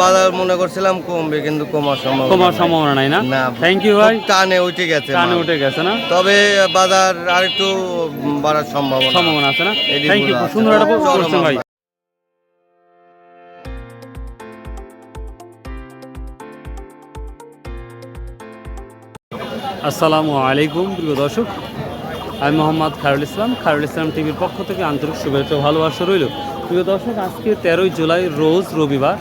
বাজার মনে করছিলাম কমবে কিন্তু কমার সম্ভব কমার সম্ভাবনা নাই না? থ্যাংক ইউ ভাই। টানে উঠে গেছে কানে উঠে গেছে না? তবে বাজার আরেকটু বাড়ার সম্ভাবনা। সম্ভাবনা আছে না? Thank you. সুন্দর একটা ভাই। আসসালামু আলাইকুম প্রিয় দর্শক। আমি মোহাম্মদ খায়রুল ইসলাম। খায়রুল ইসলাম টিভির পক্ষ থেকে আন্তরিক শুভেচ্ছা ভালোবাসা রইল। প্রিয় দর্শক আজকে তেরোই জুলাই রোজ রবিবার।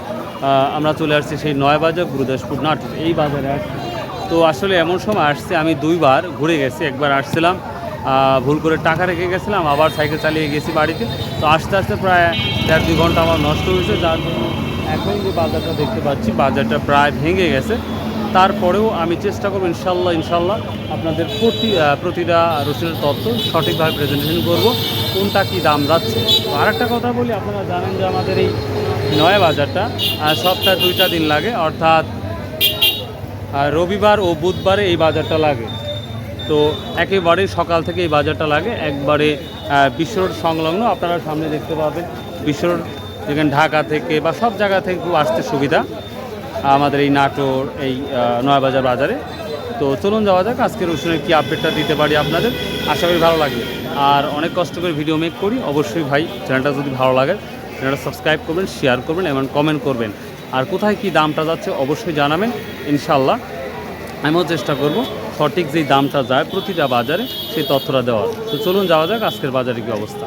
আমরা চলে আসছি সেই নয়বাজার গুরুদাসপুর নাট এই বাজারে। আসছি তো আসলে এমন সময় আসছে, আমি দুইবার ঘুরে গেছি, একবার আসছিলাম ভুল করে টাকা রেখে গেছিলাম, আবার সাইকেল চালিয়ে গেছি বাড়িতে। তো আস্তে আস্তে প্রায় দেড় দুই ঘণ্টা আমার নষ্ট হয়েছে, যার জন্য এখন যে বাজারটা দেখতে পাচ্ছি, বাজারটা প্রায় ভেঙে গেছে। তারপরেও আমি চেষ্টা করব, ইনশাল্লাহ ইনশাল্লাহ আপনাদের প্রতি প্রতিটা রসুনের তথ্য সঠিকভাবে প্রেজেন্টেশন করব কোনটা কি দাম যাচ্ছে। তো আরেকটা কথা বলি আপনারা জানেন যে আমাদের এই নয়া বাজারটা সপ্তাহে দুইটা দিন লাগে অর্থাৎ রবিবার ও বুধবারে এই বাজারটা লাগে। তো একেবারে সকাল থেকে এই বাজারটা লাগে একবারে আহ, বিশ্ব সংলগ্ন আপনারা সামনে দেখতে পাবেন বিশ্ব রোড যেখানে ঢাকা থেকে বা সব জায়গা থেকে আসতে সুবিধা আমাদের এই নাটোর এই নয়াবাজার বাজারে। তো চলুন যাওয়া যাক। আজকের রসুনের কী আপডেটটা দিতে পারি আপনাদের? আশা করি ভালো লাগবে। আর অনেক কষ্ট করে ভিডিও মেক করি। অবশ্যই ভাই চ্যানেলটা যদি ভালো লাগে চ্যানেলটা সাবস্ক্রাইব করবেন শেয়ার করবেন, এবং কমেন্ট করবেন। আর কোথায় কি দামটা যাচ্ছে অবশ্যই জানাবেন ইনশাল্লাহ আমিও চেষ্টা করব সঠিক যেই দামটা যায় প্রতিটা বাজারে সেই তথ্যটা দেওয়ার। তো চলুন যাওয়া যাক আজকের বাজারে কি অবস্থা।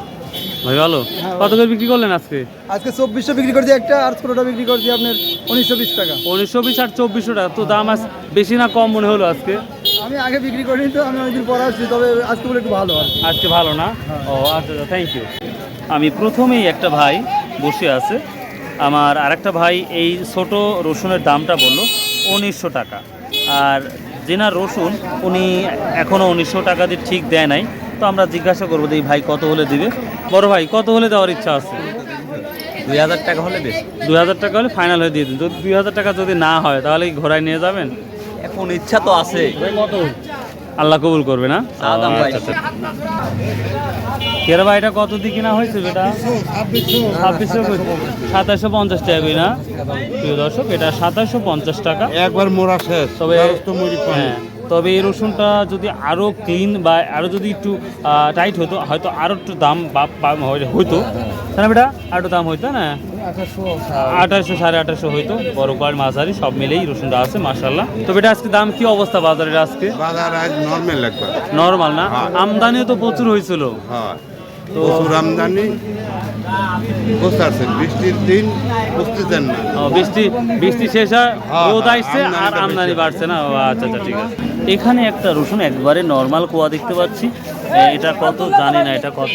ভাই ভালো? কত করে বিক্রি করলেন আজকে? আজকে চব্বিশশো বিক্রি করছি একটা আর ছোটোটা বিক্রি করছি আপনার উনিশশো বিশ টাকা। উনিশশো বিশ আর চব্বিশশো টাকা তো দাম আজ বেশি না কম মনে হলো আজকে? আমি আগে বিক্রি করিনি তো আমি অনেকদিন পরে আসছি তবে আজকে বলে একটু ভালো আজকে ভালো না? ও আচ্ছা আচ্ছা থ্যাংক ইউ আমি প্রথমেই একটা ভাই বসে আছে আমার আরেকটা ভাই এই ছোট রসুনের দামটা বলল উনিশশো টাকা। আর জেনার রসুন উনি এখনও উনিশশো টাকা দিয়ে ঠিক দেয় নাই তো আমরা জিজ্ঞাসা করব যে এই ভাই কত হলে দিবে? বড় ভাই কত হলে দেওয়ার ইচ্ছা আছে? দুই হাজার টাকা হলে বেশি। দুই হাজার টাকা হলে ফাইনাল হয়ে দিয়ে দিন। যদি দুই হাজার টাকা যদি না হয় তাহলে কি ঘোড়ায় নিয়ে যাবেন? এখন ইচ্ছা তো আছে। আল্লাহ কবুল করবে না। আচ্ছা, আচ্ছা। কেরা ভাই এটা কত দিকে না হয়েছে বেটা? ছাব্বিশশো সাতাশশো পঞ্চাশ টাকা কই না? প্রিয় দর্শক এটা সাতাশশো পঞ্চাশ টাকা। একবার মোড়া শেষ। তবে হ্যাঁ। তবে এই রসুনটা যদি আরও ক্লিন বা আরও যদি একটু টাইট হতো হয়তো আরও একটু দাম হইতো। তাহলে না বেটা? আর একটু দাম হইতো না? আঠাশশো সাড়ে আঠাশশো হইতো। বড় কোয়ার মাঝারি সব মিলেই রসুনটা আছে মাশাল্লাহ তো বেটা আজকে দাম কি অবস্থা বাজারের আজকে? বাজার আজ নর্মাল একবার। নর্মাল না? হ্যাঁ। আমদানিও তো প্রচুর হয়েছিল হয়। প্রচুর আমদানি। বুঝতে পারছেন বৃষ্টির দিন বুঝতেছেন না। বৃষ্টি বৃষ্টি শেষ হয় হ্যাঁ, রোদ হ্যাঁ, আসছে আর আমদানি বাড়ছে না। ও, আচ্ছা আচ্ছা ঠিক আছে। এখানে একটা রসুন একবারে নর্মাল কোয়া দেখতে পাচ্ছি। এটা কত? জানি না এটা কত।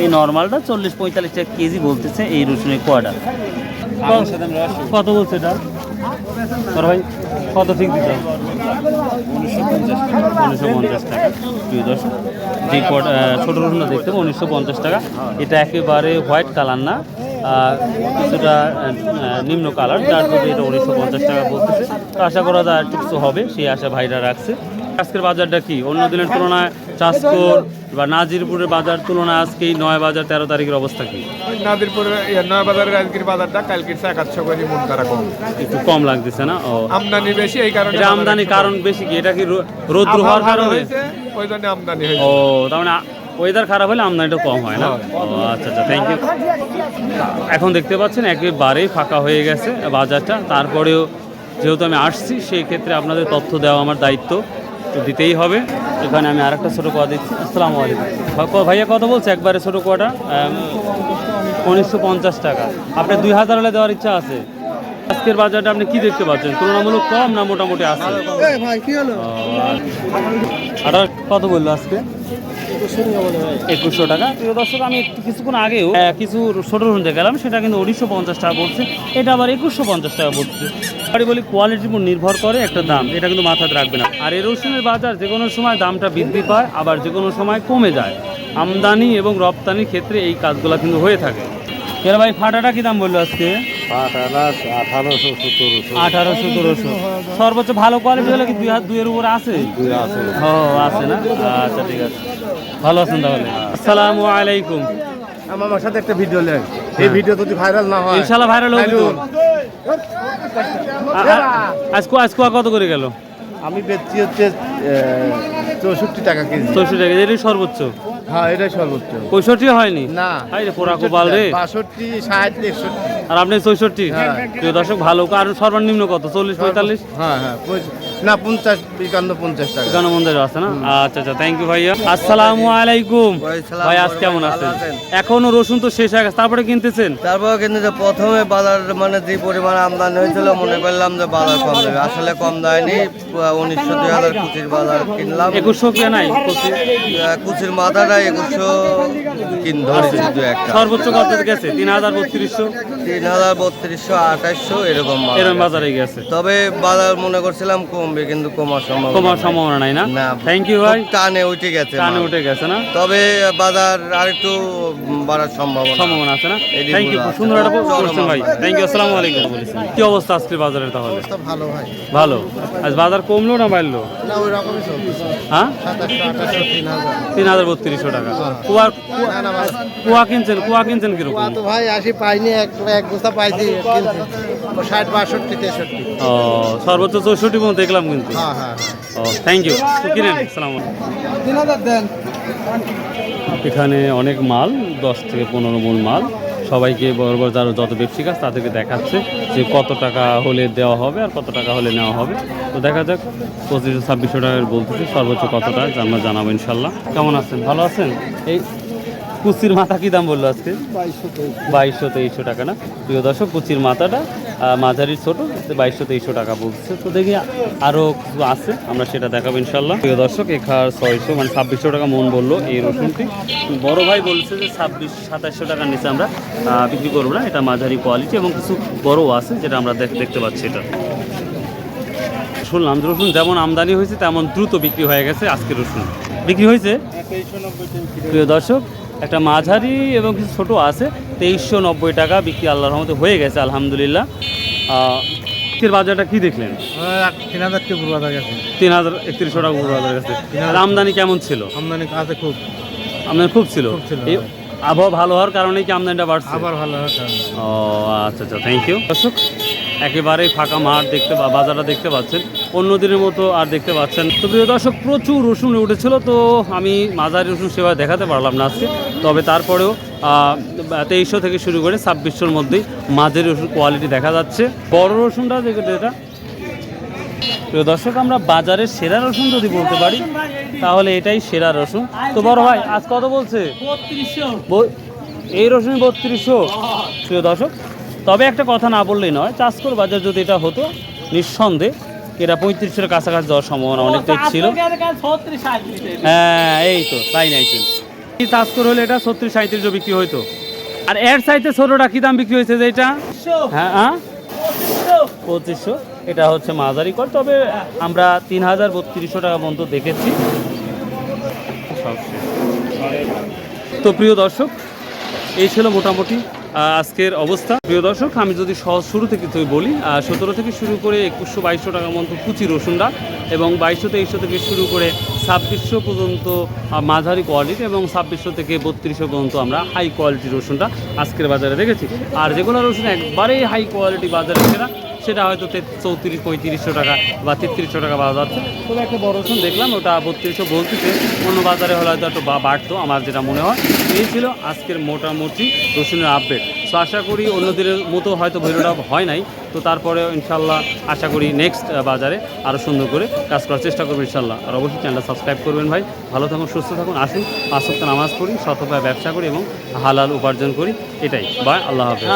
এই নর্মালটা চল্লিশ পঁয়তাল্লিশ টাকা কেজি বলতেছে এই রসুনের কোয়াটা। কত বলছে এটা? ভাই। কত ঠিক দিতে উনিশশো পঞ্চাশ টাকা। দেখতে উনিশশো পঞ্চাশ টাকা। এটা একেবারে হোয়াইট কালার না কিছুটা নিম্ন কালার, যার জন্য এটা উনিশশো পঞ্চাশ টাকা বলতেছে। তো আশা করা যায় টুকসো হবে, সেই আশা ভাইরা রাখছে। আজকের বাজারটা কি? অন্য দিনের তুলনায় চাষকর বা নাজিরপুরের বাজার তুলনায় আজকে এই নয় বাজার তেরো তারিখের অবস্থা কি? নাদিরপুরের ইয়ে, নয়া বাজারের আজকের বাজারটা কালকের চেয়ে একাশশো করে মন কম। একটু কম লাগতেছে না? ও। আমদানি বেশি এই কারণে এটা আমদানি কারণ বেশি কি? এটা কি রো- রৌদ্র হওয়ার কারণে? ওই জন্য আমদানি হয়েছে। ও তার মানে ওয়েদার খারাপ হলে আমদানিটা কম হয় না? ও আচ্ছা আচ্ছা থ্যাংক ইউ এখন দেখতে পাচ্ছেন একেবারেই ফাঁকা হয়ে গেছে বাজারটা। তারপরেও যেহেতু আমি আসছি সেই ক্ষেত্রে আপনাদের তথ্য দেওয়া আমার দায়িত্ব। তো দিতেই হবে। এখানে আমি আর একটা ছোটো কোয়া দিচ্ছি। আসসালামু আলাইকুম। ভাই- ভাইয়া কত বলছে একবারে ছোটো কোয়াটা? উনিশশো পঞ্চাশ টাকা। আপনার দুই হাজার হলে দেওয়ার ইচ্ছা আছে। আজকের বাজারটা আপনি কি দেখতে পাচ্ছেন? তুলনামূলক কম না মোটামুটি আছে? আর কত বলল আজকে? একুশশো টাকা। প্রিয় দর্শক, আমি কিছুক্ষণ আগেও কিছু ছোট রুমতে গেলাম, সেটা কিন্তু উনিশশো পঞ্চাশ টাকা পড়ছে। এটা আবার একুশশো পঞ্চাশ টাকা পড়ছে। বাড়ি বলি কোয়ালিটির উপর নির্ভর করে একটা দাম, এটা কিন্তু মাথাতে রাখবে না। আর এই রসুনের বাজার যে কোনো সময় দামটা বৃদ্ধি পায়, আবার যে কোনো সময় কমে যায়। আমদানি এবং রপ্তানির ক্ষেত্রে এই কাজগুলো কিন্তু হয়ে থাকে। কেন ভাই, ফাটাটা কি দাম বলল আজকে? আঠারোশো সতেরোশো। আঠারো সতেরোশো। সর্বোচ্চ ভালো কোয়ালিটি হলে কি দুইয়ের উপর আছে? ও আছে না? আচ্ছা ঠিক আছে। ভালো আছেন তাহলে? আসসালামু আলাইকুম। আমার সাথে একটা ভিডিও লেন এই ভিডিও যদি ভাইরাল না হয় ইনশাল্লাহ ভাইরাল হবে তো। আ- আ- আজ কুয়া আজ কত করে গেল? আমি বেচছি হচ্ছে চৌষট্টি টাকা কেজি। চৌষট্টি টাকা এটাই সর্বোচ্চ? হ্যাঁ এটাই সর্বোচ্চ। পঁয়ষট্টি হয়নি? না। পোড়া কোপাল রে। বাষট্টি ষাট একষট্টি। আর আপনি চৌষট্টি হ্যাঁ। প্রিয় দর্শক ভালো। আর সর্বনিম্ন কত? চল্লিশ পঁয়তাল্লিশ? হ্যাঁ হ্যাঁ না পঞ্চাশ একান্ন পঞ্চাশ টাকা। এখানে মন্দির আছে না? আচ্ছা আচ্ছা থ্যাংক ইউ ভাইয়া। আসসালামু আলাইকুম। ভাই আজ কেমন আছেন? এখনও রসুন তো শেষ হয়ে গেছে। তারপরে কিনতেছেন? তারপর কিন্তু প্রথমে বাজার মানে যে পরিমাণ আমদানি হয়েছিল মনে করলাম যে বাজার কম দেবে। আসলে কম দেয়নি। উনিশশো দুই হাজার কুচির বাজার কিনলাম। একুশশো কে নাই? কুচির মাথাটা একুশশো কিন ধরেছি দু একটা। সর্বোচ্চ কত গেছে? তিন হাজার বত্রিশশো? তিন হাজার বত্রিশশো আঠাশশো এরকম বাজার এরকম বাজারে গেছে। তবে বাজার মনে করছিলাম কমবে কিন্তু কমার সম্ভব কমার সম্ভাবনা নাই না? থ্যাংক ইউ ভাই। টানে উঠে গেছে কানে উঠে গেছে না? তবে বাজার আরেকটু বাড়ার সম্ভাবনা। সম্ভাবনা আছে না? থ্যাংক ইউ সুন্দর একটা করছেন ভাই। থ্যাংক ইউ আসসালামু আলাইকুম কি অবস্থা আজকে বাজারে তাহলে? ভালো ভাই। ভালো। আজ বাজার কমলো না বাড়লো? না ওই রকমই চলছে হ্যাঁ? টাকা। কুয়া কুয়া কিনছেন? কুয়া কিনছেন কীরকম? তো ভাই আসি পাইনি এক এক বস্তা পাইছি ও ষাট বাষট্টি তেষট্টি। ও সর্বোচ্চ চৌষট্টি পর্যন্ত দেখলাম কিন্তু। হ্যাঁ হ্যাঁ। ও থ্যাংক ইউ কিনেন সালাম তিন হাজার দেন। এখানে অনেক মাল দশ থেকে পনেরো মন মাল। সবাইকে বড় বড় যারা যত ব্যবসায়িক কাজ তাদেরকে দেখাচ্ছে যে কত টাকা হলে দেওয়া হবে আর কত টাকা হলে নেওয়া হবে। তো দেখা যাক পঁচিশশো ছাব্বিশশো টাকার বলতেছে সর্বোচ্চ কত টাকা আমরা জানাব ইনশাল্লাহ। কেমন আছেন? ভালো আছেন? এই কুচির মাথা কি দাম বলল আজকে? বাইশশো তেইশশো। টাকা না? প্রিয় দর্শক কুচির মাথাটা মাঝারির মাঝারি ছোট বাইশশো তেইশশো টাকা বলছে। তো দেখি আরও কিছু আছে আমরা সেটা দেখাবো ইনশাল্লাহ প্রিয় দর্শক এখার ছয়শো মানে ছাব্বিশশো টাকা মন বলল এই রসুনটি। বড় ভাই বলছে যে ছাব্বিশ সাতাশশো টাকার নিচে আমরা বিক্রি করব না এটা মাঝারি কোয়ালিটি এবং কিছু বড়ও আছে যেটা আমরা দেখ- দেখতে পাচ্ছি এটা। শুনলাম রসুন যেমন আমদানি হয়েছে তেমন দ্রুত বিক্রি হয়ে গেছে আজকে রসুন। বিক্রি হয়েছে? প্রিয় দর্শক একটা মাঝারি এবং কিছু ছোটো আছে তেইশশো নব্বই টাকা বিক্রি আল্লাহর রহমতে হয়ে গেছে আলহামদুলিল্লাহ। আজকের বাজারটা কি দেখলেন? তিন হাজার পুরো গেছে। তিন হাজার একত্রিশশো টাকা পুরো বাজার গেছে। আমদানি কেমন ছিল? আমদানি আছে খুব। আমদানি খুব ছিল? এই আবহাওয়া ভালো হওয়ার কারণে কি আমদানিটা বাড়ছে? আবার ভালো ও আচ্ছা আচ্ছা থ্যাংক ইউ দর্শক একেবারেই ফাঁকা মাঠ দেখতে বা বাজারটা দেখতে পাচ্ছেন। অন্য দিনের মতো আর দেখতে পাচ্ছেন তো প্রিয় দর্শক প্রচুর রসুন উঠেছিল তো আমি মাঝারি রসুন সেভাবে দেখাতে পারলাম না আজকে। তবে তারপরেও তেইশশো থেকে শুরু করে ছাব্বিশশোর মধ্যেই মাঝের রসুন কোয়ালিটি দেখা যাচ্ছে। বড় রসুনটা যেটা প্রিয় দর্শক আমরা বাজারের সেরা রসুন যদি বলতে পারি তাহলে এটাই সেরা রসুন। তো বড় ভাই আজ কত বলছে? বল- এই রসুন বত্রিশশো। প্রিয় দর্শক তবে একটা কথা না বললেই নয় চাষকর বাজার যদি এটা হতো নিঃসন্দেহে এটা পঁয়ত্রিশের কাছাকাছি যাওয়ার সম্ভাবনা অনেকটাই ছিল। হ্যাঁ এই তো তাই নাই কি চাষকর হলে এটা ছত্রিশ সাঁত্রিশও বিক্রি হইতো। আর এর সাইতে ছোটোটা কি দাম বিক্রি হয়েছে যে এটা? হ্যাঁ হ্যাঁ পঁচিশশো। এটা হচ্ছে মাঝারি কর তবে আমরা তিন হাজার বত্রিশশো টাকা পর্যন্ত দেখেছি। তো প্রিয় দর্শক এই ছিল মোটামুটি আজকের অবস্থা। প্রিয় দর্শক, আমি যদি সহজ শুরু থেকে তুই বলি সতেরো থেকে শুরু করে একুশশো বাইশশো টাকার মতো কুচি রসুনটা এবং বাইশশো তেইশশো থেকে শুরু করে ছাব্বিশশো পর্যন্ত মাঝারি কোয়ালিটি এবং ছাব্বিশশো থেকে বত্রিশশো পর্যন্ত আমরা হাই কোয়ালিটি রসুনটা আজকের বাজারে দেখেছি। আর যেগুলো রসুন একবারেই হাই কোয়ালিটি বাজারে সেটা সেটা হয়তো চৌত্রিশ, পঁয়ত্রিশশো টাকা বা তেত্রিশশো টাকা পাওয়া যাচ্ছে। তবে একটা বড় রসুন দেখলাম, ওটা বত্রিশশো বলতেছে। অন্য বাজারে হলে হয়তো একটু বাড়তো, আমার যেটা মনে হয়। এই ছিল আজকের মোটামুটি রসুনের আপডেট তো আশা করি অন্য দিনের মতো হয়তো ভিডিওটা হয় নাই। তো তারপরে ইনশাল্লাহ আশা করি নেক্সট বাজারে আরও সুন্দর করে কাজ করার চেষ্টা করব ইনশাল্লাহ। আর অবশ্যই চ্যানেলটা সাবস্ক্রাইব করবেন ভাই। ভালো থাকুন, সুস্থ থাকুন, আসুন। সপ্তাহ নামাজ পড়ি শতভাবে ব্যবসা করি এবং হালাল উপার্জন করি। এটাই। বা আল্লাহ হাফেজ।